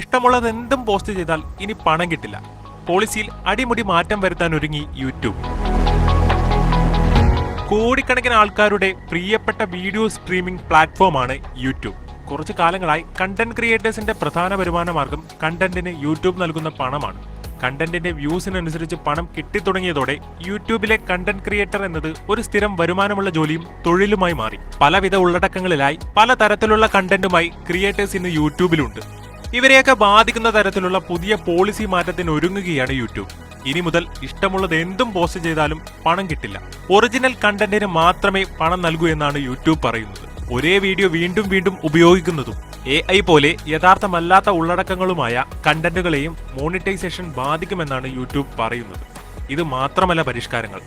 ഇഷ്ടമുള്ളത് എന്തും പോസ്റ്റ് ചെയ്താൽ ഇനി പണം കിട്ടില്ല. പോളിസിയിൽ അടിമുടി മാറ്റം വരുത്താൻ ഒരുങ്ങി യൂട്യൂബ്. കോടിക്കണക്കിന് ആൾക്കാരുടെ പ്രിയപ്പെട്ട വീഡിയോ സ്ട്രീമിംഗ് പ്ലാറ്റ്ഫോമാണ് യൂട്യൂബ്. കുറച്ചു കാലങ്ങളായി കണ്ടന്റ് ക്രിയേറ്റേഴ്സിന്റെ പ്രധാന വരുമാന മാർഗം കണ്ടന്റിന് യൂട്യൂബ് നൽകുന്ന പണമാണ്. കണ്ടന്റിന്റെ വ്യൂസിനനുസരിച്ച് പണം കിട്ടിത്തുടങ്ങിയതോടെ യൂട്യൂബിലെ കണ്ടന്റ് ക്രിയേറ്റർ എന്നത് ഒരു സ്ഥിരം വരുമാനമുള്ള ജോലിയും തൊഴിലുമായി മാറി. പലവിധ ഉള്ളടക്കങ്ങളിലായി പലതരത്തിലുള്ള കണ്ടന്റുമായി ക്രിയേറ്റേഴ്സ് ഇന്ന് യൂട്യൂബിലുണ്ട്. ഇവരെയൊക്കെ ബാധിക്കുന്ന തരത്തിലുള്ള പുതിയ പോളിസി മാറ്റത്തിന് ഒരുങ്ങുകയാണ് യൂട്യൂബ്. ഇനി മുതൽ ഇഷ്ടമുള്ളത് എന്തും പോസ്റ്റ് ചെയ്താലും പണം കിട്ടില്ല. ഒറിജിനൽ കണ്ടന്റിന് മാത്രമേ പണം നൽകൂ എന്നാണ് യൂട്യൂബ് പറയുന്നത്. ഒരേ വീഡിയോ വീണ്ടും വീണ്ടും ഉപയോഗിക്കുന്നതും എ ഐ പോലെ യഥാർത്ഥമല്ലാത്ത ഉള്ളടക്കങ്ങളുമായ കണ്ടന്റുകളെയും മോണിറ്റൈസേഷൻ ബാധിക്കുമെന്നാണ് യൂട്യൂബ് പറയുന്നത്. ഇത് മാത്രമല്ല പരിഷ്കാരങ്ങൾ.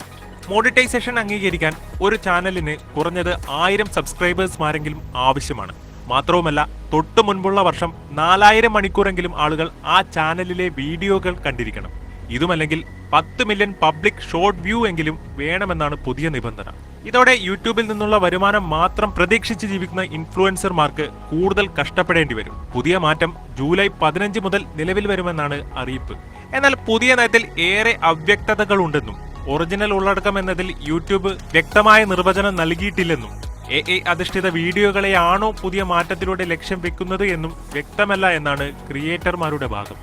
മോണിറ്റൈസേഷൻ അംഗീകരിക്കാൻ ഒരു ചാനലിന് കുറഞ്ഞത് ആയിരം സബ്സ്ക്രൈബേഴ്സ്മാരെങ്കിലും ആവശ്യമാണ്. മാത്രവുമല്ല തൊട്ടു മുൻപുള്ള വർഷം നാലായിരം മണിക്കൂറെങ്കിലും ആളുകൾ ആ ചാനലിലെ വീഡിയോകൾ കണ്ടിരിക്കണം. ഇതുമല്ലെങ്കിൽ പത്ത് മില്യൺ പബ്ലിക് ഷോർട്ട് വ്യൂ എങ്കിലും വേണമെന്നാണ് പുതിയ നിബന്ധന. ഇതോടെ യൂട്യൂബിൽ നിന്നുള്ള വരുമാനം മാത്രം പ്രതീക്ഷിച്ച് ജീവിക്കുന്ന ഇൻഫ്ലുവൻസർമാർക്ക് കൂടുതൽ കഷ്ടപ്പെടേണ്ടി വരും. പുതിയ മാറ്റം ജൂലൈ പതിനഞ്ച് മുതൽ നിലവിൽ വരുമെന്നാണ് അറിയിപ്പ്. എന്നാൽ പുതിയ നയത്തിൽ ഏറെ അവ്യക്തതകളുണ്ടെന്നും ഒറിജിനൽ ഉള്ളടക്കം എന്നതിൽ യൂട്യൂബ് വ്യക്തമായ നിർവചനം നൽകിയിട്ടില്ലെന്നും എ ഐ അധിഷ്ഠിത വീഡിയോകളെയാണോ പുതിയ മാറ്റത്തിലൂടെ ലക്ഷ്യം വെക്കുന്നത് എന്നും വ്യക്തമല്ല എന്നാണ് ക്രിയേറ്റർമാരുടെ ഭാഗം.